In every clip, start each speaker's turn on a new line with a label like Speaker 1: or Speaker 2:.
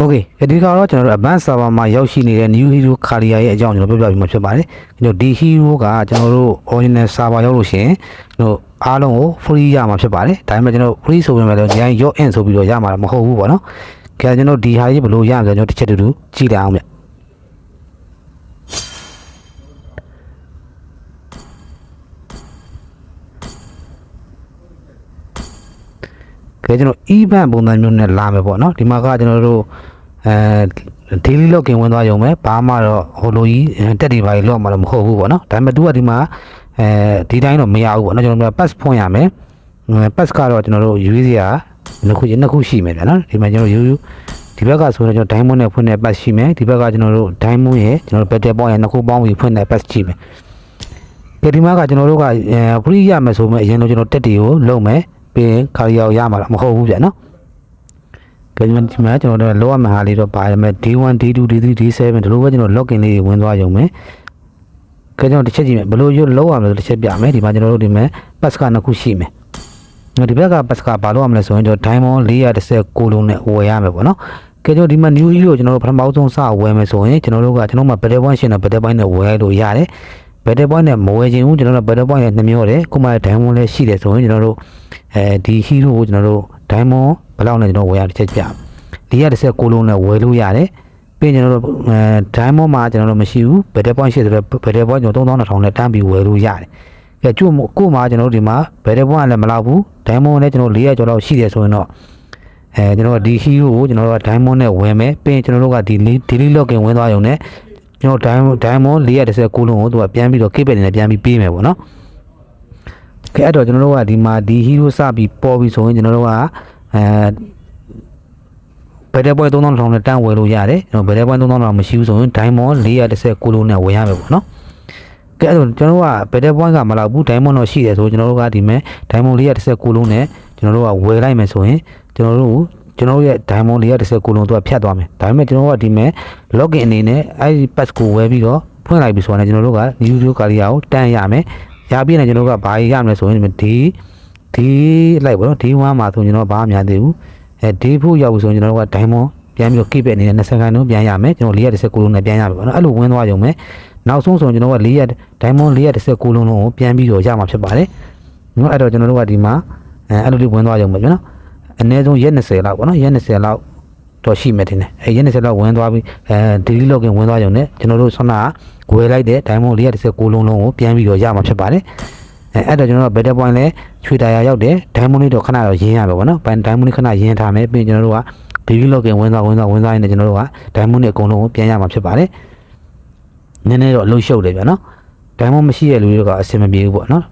Speaker 1: Okay ဒီကတော့ကျွန်တော်တို့ advanced server မှာရောက်ရှိနေတဲ့ new hero Kalia ရဲ့အကြောင်းကျွန်တော်ပြောပြပြီးမှဖြစ်ပါတယ်ကျွန်တော်ဒီ hero ကကျွန်တော်တို့ original server ရောက်လို့ရှိရင်ကျွန်တော်အားလုံးကို free ရမှာဖြစ်ပါတယ်ဒါပေမဲ့ကျွန်တော် free ဆိုပေမဲ့လည်းဉာဏ် your in ဆိုပြီးတော့ရမှာမဟုတ်ဘူးပေါ့နော်ကဲကျွန်တော်ဒီဟာကြီးဘယ်လိုရမလဲကျွန်တော်တစ်ချက်တူတူကြည့်လိုက်အောင်ဗျ ကဲကျွန်တော် event ပုံစံမျိုးနဲ့လာမယ်ပေါ့နော်ဒီမှာကကျွန်တော်တို့အဲ daily login ဝင်သွားရုံပဲဘာမှတော့ဟိုလိုကြီးတက်တွေပါလို့မှတော့မဟုတ်ဘူးပေါ့နော်ဒါပေမဲ့သူကဒီမှာအဲဒီတိုင်းတော့မရဘူးပေါ့နော်ကျွန်တော်တို့ pass ဖွင့်ရမယ် pass ကတော့ကျွန်တော်တို့ရွေးစရာနှစ်ခုနှစ်ခုရှိမယ်ဗျာနော်ဒီမှာကျွန်တော်ရိုးရိုးဒီဘက်ကဆိုတော့ကျွန်တော် diamond နဲ့ဖွင့်တဲ့ pass ရှိမယ်ဒီဘက်ကကျွန်တော်တို့ diamond ရဲ့ကျွန်တော်တို့ battle point ရဲ့နှစ်ခုပေါင်းပြီးဖွင့်တဲ့ pass ရှိမယ်ကဲဒီမှာကကျွန်တော်တို့ကအဲ free ရမယ်ဆိုမှအရင်တော့ကျွန်တော်တက်တွေကိုလုံးမယ် ပြီးရင်ခါရီရောက်ရမှာတော့မဟုတ်ဘူးဗျာနော်ကဲဒီမှာဒီမှာကျွန်တော်တို့လောရမဟာလေးတော့ပါတယ်မဲ့ D1 D2 D3 D7 ဒီလိုပဲကျွန်တော် login လေးဝင်သွားရုံပဲကဲကျွန်တော်တစ်ချက်ကြည့်မယ်ဘယ်လိုရွလောက်ရမလဲတစ်ချက်ပြမယ်ဒီမှာကျွန်တော်တို့ဒီမှာ pass ကနှစ်ခုရှိမယ်ဒီဘက်က pass ကဘာလို့ရမလဲဆိုရင်ကျွန်တော် diamond 419လုံးနဲ့ဝယ်ရမယ်ပေါ့နော်ကဲကျွန်တော်ဒီမှာ new hero ကျွန်တော်တို့ပထမဆုံးစဝယ်မယ်ဆိုရင်ကျွန်တော်တို့ကကျွန်တော်မှာ battle point ရှင်တဲ့ battle point နဲ့ဝယ်လို့ရတယ် battle point နဲ့မဝယ်ခြင်းဘူးကျွန်တော်တို့ battle point နဲ့နှမျောတယ်ခုမှ diamond လည်းရှိတယ်ဆိုရင်ကျွန်တော်တို့အဲဒီ hero ကိုကျွန်တော်တို့ diamond ဘယ်လောက်နဲ့ကျွန်တော်ဝယ်ရတစ်ချက်ပြ416လုံးနဲ့ဝယ်လို့ရတယ်ပြီးရင်ကျွန်တော်တို့အဲ diamond မှာကျွန်တော်တို့မရှိဘူး battle point ရှိတယ် battle point ကျွန်တော်3200နဲ့တန်းပြီးဝယ်လို့ရတယ်ကဲကျို့ကို့မှာကျွန်တော်တို့ဒီမှာ battle point ကလည်းမလောက်ဘူး diamond လည်းကျွန်တော်400ကျော်လောက်ရှိတယ်ဆိုရင်တော့အဲကျွန်တော်တို့ဒီ hero ကိုကျွန်တော်တို့က diamond နဲ့ဝယ်မယ်ပြီးရင်ကျွန်တော်တို့ကဒီ daily login ဝင်သွားရုံနဲ့ ကျွန်တော် diamond diamond 416လုံးကိုသူကပြန်ပြီးတော့ keep နေနဲ့ပြန်ပြီးပေးမယ်ပေါ့နော်ကဲအဲ့တော့ကျွန်တော်တို့ကဒီမှာဒီ hero စပြီးပေါ်ပြီးဆိုရင်ကျွန်တော်တို့ကအဲဘယ်တဲ့ပွဲ3000ထောင်နဲ့တန်းဝယ်လို့ရတယ်ကျွန်တော်ဘယ်တဲ့ပွဲ3000ထောင်မရှိဘူးဆိုရင် diamond 416လုံးနဲ့ဝယ်ရမယ်ပေါ့နော်ကဲအဲ့တော့ကျွန်တော်တို့ကဘယ်တဲ့ပွဲကမလောက်ဘူး diamond တော့ရှိတယ်ဆိုကျွန်တော်တို့ကဒီမဲ့ diamond 416လုံးနဲ့ကျွန်တော်တို့ကဝယ်လိုက်မယ်ဆိုရင်ကျွန်တော်တို့ ကျွန်တော်ရဲ့ diamond 416လုံးသူကဖြတ်သွားမယ်ဒါပေမဲ့ကျွန်တော်တို့ကဒီမဲ့ login အနေနဲ့အဲဒီ pass ကိုဝယ်ပြီးတော့ဖွင့်လိုက်ပြီဆိုတော့ကျွန်တော်တို့က new video ကာလီယာကိုတန်းရမယ်ရပြီးရင်ကျွန်တော်တို့ကဘာရရမလဲဆိုရင်ဒီဒီလိုက်ပါတော့ဒီ1မှာဆိုကျွန်တော်ဘာမှမများသေးဘူးအဲဒီဖို့ရောက်ပြီဆိုရင်ကျွန်တော်တို့က diamond ပြန်ပြီးတော့ keep အနေနဲ့20ခန်းလုံးပြန်ရမယ်ကျွန်တော်419လုံးနဲ့ပြန်ရမယ်ပေါ့နော်အဲ့လိုဝင်သွားရုံပဲနောက်ဆုံးဆိုရင်ကျွန်တော်က400 diamond 419လုံးလုံးကိုပြန်ပြီးတော့ရမှာဖြစ်ပါတယ်နော်အဲ့တော့ကျွန်တော်တို့ကဒီမှာအဲအဲ့လိုလေးဝင်သွားရုံပဲကျွန်တော် အနည်းဆုံးရက်20လောက်ပေါ့နော်ရက်20လောက်တော့ရှိမယ်ထင်တယ်အဲရက်20လောက်ဝင်သွားပြီးအဲ daily login ဝင်သွားရုံနဲ့ကျွန်တော်တို့ဆောနာဝယ်လိုက်တဲ့ diamond 419လုံးလုံးကိုပြန်ပြီးတော့ရမှာဖြစ်ပါတယ်အဲအဲ့တော့ကျွန်တော်တို့ better point လဲချွေတာယာရောက်တယ် diamond လေးတော့ခဏတော့ရင်းရမယ်ပေါ့နော်ဘန် diamond လေးခဏရင်းထားမယ်ပြီးရင်ကျွန်တော်တို့က daily login ဝင်သွားဝင်သွားဝင်သွားရင်လည်းကျွန်တော်တို့က diamond နဲ့အကုန်လုံးကိုပြန်ရမှာဖြစ်ပါတယ်နည်းနည်းတော့အလုံးရှုပ်တယ်ဗျာနော် diamond မရှိတဲ့လူတွေကအဆင်မပြေဘူးပေါ့နော်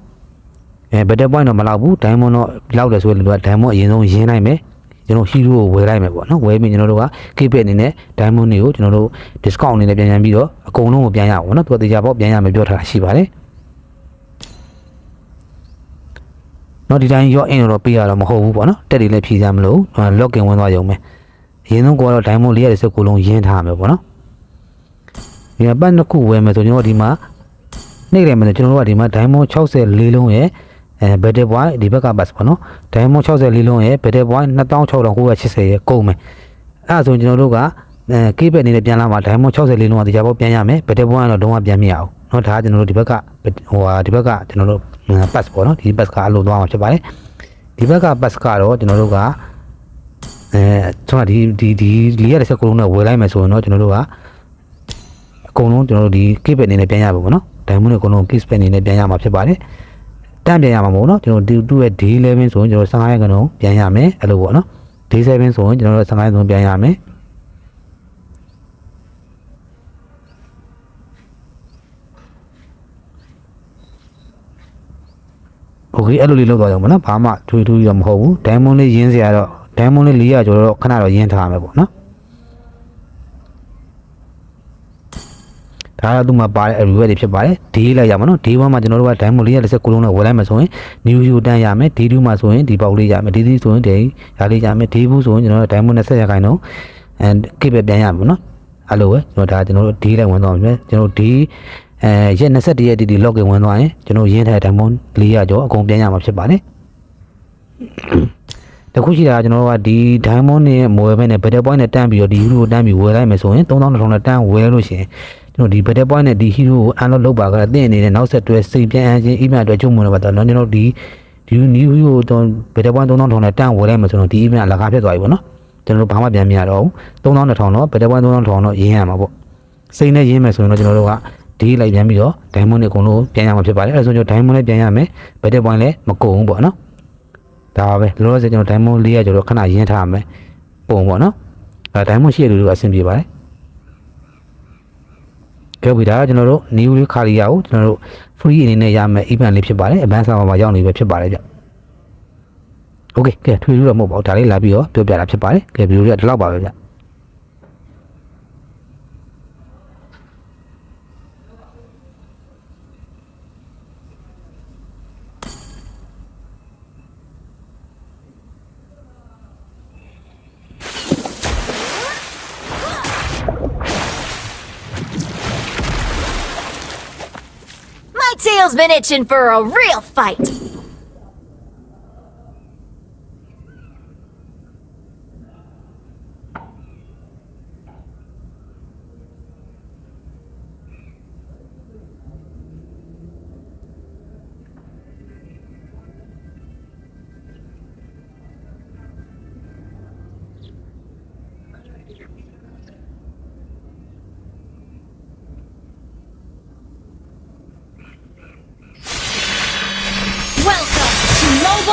Speaker 1: အဲ better point တော့မလောက်ဘူး diamond တော့လောက်တယ်ဆိုရင်လူက diamond အရင်ဆုံးရင်းနိုင်မယ်ကျွန်တော် hero ကိုဝယ်လိုက်မယ်ပေါ့နော်ဝယ်ပြီးကျွန်တော်တို့က keep it အနေနဲ့ diamond တွေကိုကျွန်တော်တို့ discount အနေနဲ့ပြန်ပြန်ပြီးတော့အကုန်လုံးကိုပြန်ရအောင်ပေါ့နော်သူကတေချာပေါ့ပြန်ရမယ်ပြောထားတာရှိပါတယ်နော်ဒီတိုင်းရော့အင်းတော့ပေးရတော့မဟုတ်ဘူးပေါ့နော်တက်တွေလည်းဖြည့်စမ်းမလို့ login ဝင်သွားရုံပဲအရင်ဆုံးကတော့ diamond 419လုံးရင်းထားမယ်ပေါ့နော်ဒီမှာပတ်နှစ်ခုဝယ်မယ်ဆိုကျွန်တော်ဒီမှာနေ့တယ်မယ်ဆိုကျွန်တော်တို့ကဒီမှာ diamond 64လုံးရဲ့ အဲ battle point ဒီဘက်က bus ပေါ့နော် diamond 64လုံးရဲ့ battle point 2980ရဲ့ကုန်မယ်အဲ့ဒါဆိုရင်ကျွန်တော်တို့ကအဲ key back အနေနဲ့ပြန်လာမှာ diamond 64လုံးကတရားပေါ့ပြန်ရမယ် battle point ကတော့လုံးဝပြန်မရအောင်เนาะဒါကကျွန်တော်တို့ဒီဘက်ကဟိုဟာဒီဘက်ကကျွန်တော်တို့ pass ပေါ့နော်ဒီ pass ကအလိုသွားမှာဖြစ်ပါတယ်ဒီဘက်က pass ကတော့ကျွန်တော်တို့ကအဲကျွန်တော်ဒီဒီဒီလေးရတဲ့စကုလုံးနဲ့ဝယ်လိုက်မယ်ဆိုရင်တော့ကျွန်တော်တို့ကအကုန်လုံးကျွန်တော်တို့ဒီ key back အနေနဲ့ပြန်ရပါဘောနော် diamond အကုန်လုံး key back အနေနဲ့ပြန်ရမှာဖြစ်ပါတယ် တန့်ပြန်ရမှာမဟုတ်နော်ကျွန်တော်ဒီသူ့ရဲ့ D11 ဆိုရင်ကျွန်တော်15ရက်ကတော့ပြန်ရမယ်အဲ့လိုပေါ့နော် D7 ဆိုရင်ကျွန်တော်တို့15ရက်ဆုံးပြန်ရမယ်โอเคအဲ့လိုလေးလောက်သွားကြအောင်မနော်ဘာမှထွေးထွေးတော့မဟုတ်ဘူး diamond လေးရင်းစရာတော့ diamond လေး400ကျော်တော့ခဏတော့ရင်းထားမယ်ပေါ့နော် ဒါကသူ့မှာပါတဲ့ review တွေဖြစ်ပါတယ် D လိုက်ရမှာနော် D1 မှာကျွန်တော်တို့က diamond 419လုံးနဲ့ဝယ်လိုက်မှာဆိုရင် new view တန်းရမယ် D2 မှာဆိုရင်ဒီပေါက်လေးရမယ် D3 ဆိုရင်ဒီဓာလေးရမယ် D4 ဆိုရင်ကျွန်တော်တို့ diamond 20ရာခိုင်နှုန်းအဲ keep ပဲပြန်ရမှာနော်အဲ့လိုပဲကျွန်တော်ဒါကျွန်တော်တို့ D လိုက်ဝင်သွားမယ်ကျွန်တော်တို့ D အဲရက်21ရက်ဒီဒီ login ဝင်သွားရင်ကျွန်တော်ရင်းထားတဲ့ diamond 400ကျော်အကုန်ပြန်ရမှာဖြစ်ပါတယ်တခုရှိတာကကျွန်တော်တို့ကဒီ diamond နဲ့မဝယ်ဘဲနဲ့ battle point နဲ့တန်းပြီးတော့ဒီ hero ကိုတန်းပြီးဝယ်လိုက်မယ်ဆိုရင်3200နဲ့တန်းဝယ်လို့ရှိရင် ကျွန်တော်ဒီ battle point နဲ့ဒီ hero ကို unlock လုပ်ပါကတင့်နေတဲ့နောက်ဆက်တွဲစိတ်ပြန်အချင်း email အတွက်ချုပ်မလို့ပါတော့ကျွန်တော်ဒီဒီ new hero တော့ battle point 3200နဲ့တန်းဝယ်လိုက်မယ်ဆိုတော့ဒီ email အလကားဖြစ်သွားပြီပေါ့နော်ကျွန်တော်တို့ဘာမှပြန်မရတော့ဘူး3200တော့ battle point 3200တော့ရင်းရမှာပေါ့စိတ်နဲ့ရင်းမယ်ဆိုရင်တော့ကျွန်တော်တို့ကဒီလိုက်ပြန်ပြီးတော့ diamond နဲ့အကုန်လုံးပြန်ရမှာဖြစ်ပါတယ်အဲဒါဆိုကျွန်တော် diamond နဲ့ပြန်ရမယ် battle point လည်းမကုန်ဘူးပေါ့နော်ဒါပါပဲလောလောဆယ်ကျွန်တော် diamond ၄ရကျော်တော့ခဏရင်းထားရမယ်ပုံပေါ့နော်အဲ diamond ရှိရလူတို့အဆင်ပြေပါတယ် ကဲပြီဒါကကျွန်တော်တို့ new လေးခါလီယာကိုကျွန်တော်တို့ free အနေနဲ့ရမယ် event လေးဖြစ်ပါတယ် advanced server မှာရောက်နေပဲဖြစ်ပါတယ်ဗျ okay ကဲထွေလို့တော့မဟုတ်ပါဘူးဒါလေးလာပြီးတော့ပြောပြတာဖြစ်ပါတယ်ကဲဗီဒီယိုလေးကဒီလောက်ပါပဲဗျ
Speaker 2: tail's been itching for a real fight.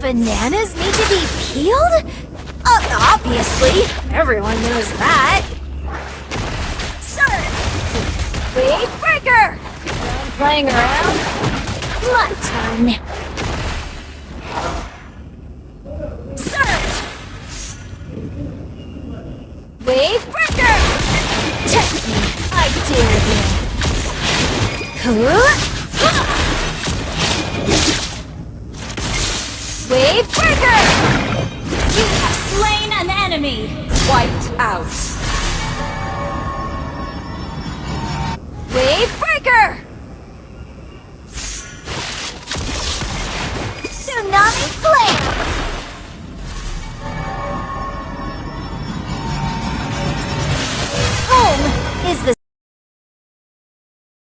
Speaker 2: Bananas need to be peeled? Uh, obviously. Everyone knows that. Sir! Wave breaker! Done playing around? Turn. Surge! Wave breaker! Test me. I dare you. Huh? Wavebreaker! You have slain an enemy! Wiped out. Wavebreaker!